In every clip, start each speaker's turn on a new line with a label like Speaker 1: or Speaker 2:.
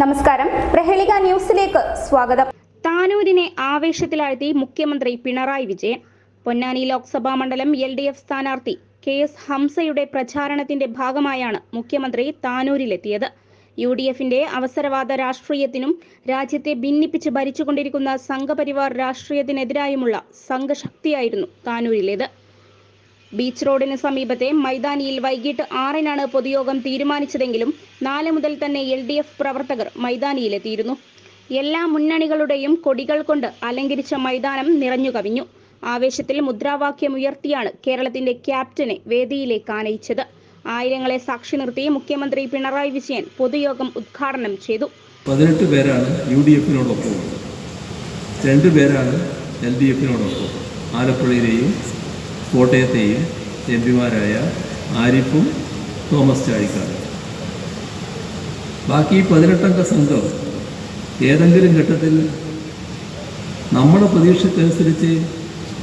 Speaker 1: നമസ്കാരം. പ്രഹേളിക ന്യൂസിലേക്ക് സ്വാഗതം.
Speaker 2: താനൂരിനെ ആവേശത്തിലാഴ്ത്തി മുഖ്യമന്ത്രി പിണറായി വിജയൻ. പൊന്നാനി ലോക്സഭാ മണ്ഡലം എൽ ഡി എഫ് സ്ഥാനാർത്ഥി കെ എസ് ഹംസയുടെ പ്രചാരണത്തിന്റെ ഭാഗമായാണ് മുഖ്യമന്ത്രി താനൂരിലെത്തിയത്. യു ഡി എഫിന്റെ അവസരവാദ രാഷ്ട്രീയത്തിനും രാജ്യത്തെ ഭിന്നിപ്പിച്ച് ഭരിച്ചുകൊണ്ടിരിക്കുന്ന സംഘപരിവാർ രാഷ്ട്രീയത്തിനെതിരായുമുള്ള സംഘശക്തിയായിരുന്നു താനൂരിലേത്. ബീച്ച് റോഡിന് സമീപത്തെ മൈതാനിയിൽ വൈകിട്ട് ആറിനാണ് പൊതുയോഗം തീരുമാനിച്ചതെങ്കിലും നാല് മുതൽ തന്നെ എൽ ഡി എഫ് പ്രവർത്തകർ മൈതാനിയിലെത്തിയിരുന്നു. എല്ലാ മുന്നണികളുടെയും കൊടികൾ കൊണ്ട് അലങ്കരിച്ച മൈതാനം നിറഞ്ഞു കവിഞ്ഞു. ആവേശത്തിൽ മുദ്രാവാക്യം ഉയർത്തിയാണ് കേരളത്തിന്റെ ക്യാപ്റ്റനെ വേദിയിലേക്ക് ആനയിച്ചത്. ആയിരങ്ങളെ സാക്ഷി നിർത്തി മുഖ്യമന്ത്രി പിണറായി വിജയൻ പൊതുയോഗം ഉദ്ഘാടനം ചെയ്തു.
Speaker 3: പതിനെട്ട് പേരാണ് യു ഡി എഫിനോടൊപ്പം രണ്ട് പേരാണ് എൽ ഡി എഫിനോടൊപ്പം ആലപ്പുഴയിലെയും കോട്ടയത്തെയും എം പിമാരായ ആരിഫും തോമസ് ചാഴിക്കാടും. ബാക്കി പതിനെട്ടംഗ സംഘം ഏതെങ്കിലും ഘട്ടത്തിൽ നമ്മുടെ പ്രതീക്ഷയ്ക്കനുസരിച്ച്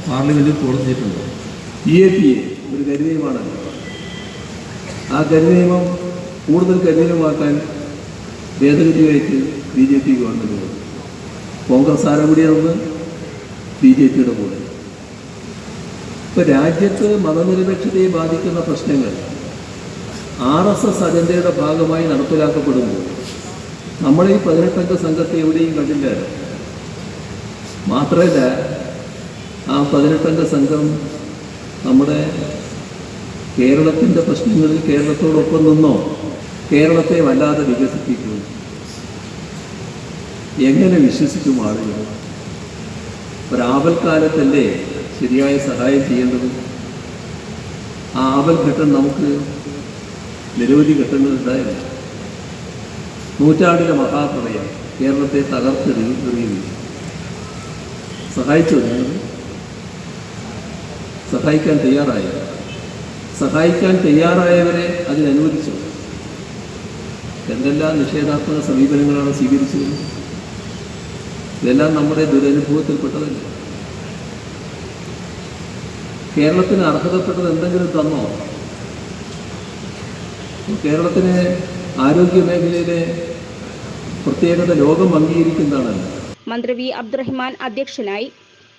Speaker 3: പാർലമെന്റിൽ കൊടുത്തിട്ടുണ്ട് ഇ എ പി എ ഒരു കരിനിയമാണ് ആ കരിനിയമം കൂടുതൽ കരിനിയമാക്കാൻ ഭേദഗതിയായിട്ട് B J P government Congress ആരും കൂടിയാണെന്ന് ബി ജെ പിയുടെ കൂടെ. ഇപ്പോൾ രാജ്യത്ത് മതനിരപേക്ഷതയെ ബാധിക്കുന്ന പ്രശ്നങ്ങൾ ആർ എസ് എസ് അജണ്ടയുടെ ഭാഗമായി നടപ്പിലാക്കപ്പെടുമ്പോൾ നമ്മൾ ഈ പതിനെട്ടംഗ സംഘത്തെ എവിടെയും കണ്ടില്ല. മാത്രമല്ല ആ പതിനെട്ടംഗ സംഘം നമ്മുടെ കേരളത്തിന്റെ പ്രശ്നങ്ങളിൽ കേരളത്തോടൊപ്പം നിന്നോ കേരളത്തെ വല്ലാതെ വികസിപ്പിക്കുന്നു. എങ്ങനെ വിശ്വസിക്കും ആളുകൾ? ഒരാപൽക്കാലത്തല്ലേ ശരിയായ സഹായം ചെയ്യേണ്ടത്? ആ ആപൽഘട്ടം നമുക്ക് നിരവധി ഘട്ടങ്ങൾ ഉണ്ടായില്ല. നൂറ്റാണ്ടിലെ മഹാപ്രളയം കേരളത്തെ തകർത്തെറിയുകയും സഹായിച്ചു സഹായിക്കാൻ തയ്യാറായ? സഹായിക്കാൻ തയ്യാറായവരെ അതിനനുവദിച്ചു? എന്തെല്ലാം നിഷേധാത്മക സമീപനങ്ങളാണ് സ്വീകരിച്ചത്? ഇതെല്ലാം നമ്മുടെ ദുരനുഭവത്തിൽപ്പെട്ടതല്ല? കേരളത്തിന് അർഹതപ്പെട്ടത് എന്തെങ്കിലും തന്നോ? കേരളത്തിന് ആരോഗ്യ മേഖലയിലെ പ്രത്യേകത ലോകം അംഗീകരിക്കുന്നതാണ്.
Speaker 2: മന്ത്രി വി അബ്ദുറഹിമാൻ അധ്യക്ഷനായി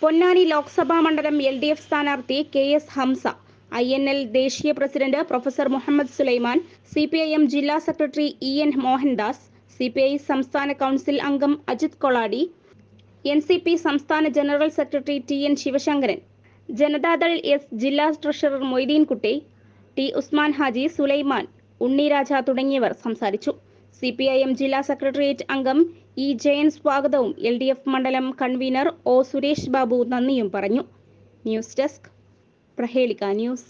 Speaker 2: പൊന്നാനി ലോക്സഭാ മണ്ഡലം എൽ ഡി എഫ് സ്ഥാനാർത്ഥി K S Hamsa I N L ദേശീയ president professor Muhammad Sulaiman C P I M ജില്ലാ secretary E N Mohandas C P I സംസ്ഥാന കൗൺസിൽ അംഗം Ajith Koladi N C P സംസ്ഥാന general secretary T N Sivasankaran Janata Dal S ജില്ലാ treasurer Moideenkutty T Usman Haji Sulaiman Unniraja തുടങ്ങിയവർ സംസാരിച്ചു. C P I M ജില്ലാ secretariat അംഗം E Jayan സ്വാഗതവും എൽ ഡി എഫ് മണ്ഡലം കൺവീനർ ഒ സുരേഷ് ബാബു നന്ദിയും പറഞ്ഞു. News desk Prahelika news.